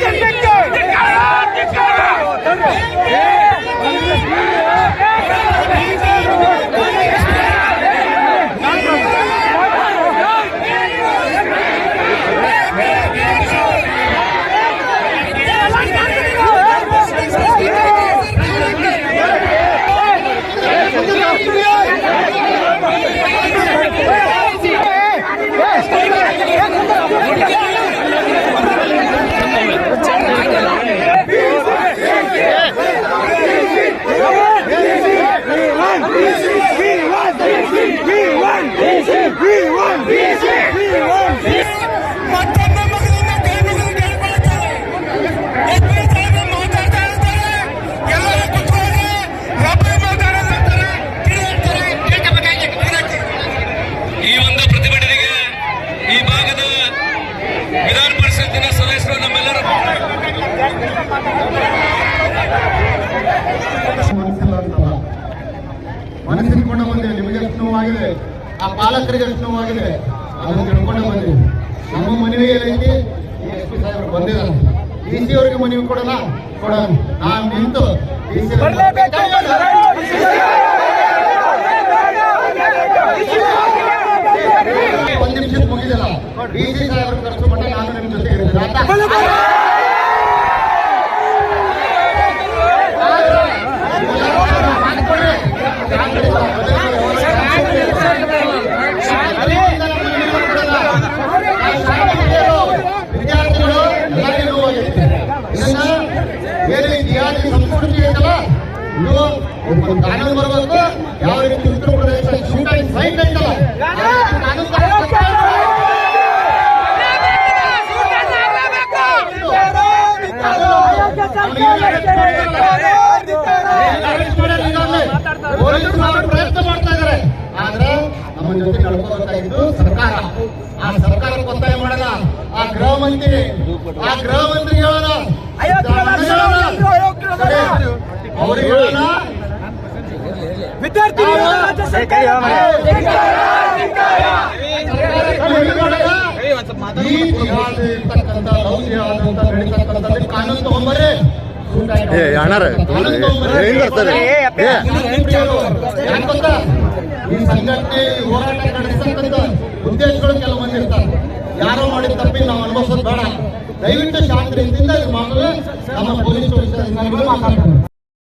Let's ನೋವಾಗಿದೆ? ಆ ಪಾಲಕರಿಗೆ ಎಷ್ಟು ನೋವಾಗಿದೆ? ಅದನ್ನು ತಿಳ್ಕೊಂಡ ಬಂದೆ. ನಮ್ಮ ಮನವಿ ಏನೈತಿ ಎಸ್ ಪಿ ಸಾಹೇಬರು ಬಂದಿದ್ದಾರೆ. ಡಿ ಸಿ ಅವರಿಗೆ ಮನವಿ ಕೊಡೋಣ? ಕೊಡ ನಾನು ನಿಂತು ಡಿ ಸಿ ಒಂದ್ ನಿಮಿಷ ಮುಗಿದಿಲ್ಲ. ಡಿ ಸಿ ಸಾಹೇಬರು ಮಟ್ಟ ನಾನು ನಿಮ್ಮ ಜೊತೆ ಇರ್ತೀನಿ. ಜಿಹಾದಿ ಸಂಸ್ಕೃತಿ ಐತಲ್ಲ ಒಂದು ಕಾನೂನು ಬರಬೇಕು. ಯಾವ ರೀತಿ ಉತ್ತರ ಪ್ರದೇಶ ಶೂಟಿಂಗ್ ಸೈಟ್ ಐತಲ್ಲ? ಪ್ರಯತ್ನ ಮಾಡ್ತಾ ಇದ್ದಾರೆ ಸರ್ಕಾರ ಆ ಸರ್ಕಾರಕ್ಕೆ ಒತ್ತಾಯ ಮಾಡೋಣ ಆ ಗೃಹ ಮಂತ್ರಿ ಆ ಗೃಹ ಮಂತ್ರಿ ಹೇಳೋಣ ಕಾನೂನು ತಗೊಂಬರ್ರಿ ಏ, ಅಣ್ಣಾರೆ, ಹೆಂಗ್ ಈ ಸಂಘಟನೆ ಈ ಹೋರಾಟ ನಡೆಸತಕ್ಕಂಥ ಉದ್ದೇಶಗಳು ಕೆಲವು ಮಂದಿ ಇರ್ತಾರೆ ಯಾರೋ ಮಾಡಿದ ತಪ್ಪಿಗೆ ನಾವು ಅನುಭವಿಸೋದು ಬೇಡ ದಯವಿಟ್ಟು ಶಾಂತಿಯಿಂದ ಇದು ಮಾಡಲು ನಮ್ಮ ಪೊಲೀಸ್ ಮಾತಾಡ್ತಾರೆ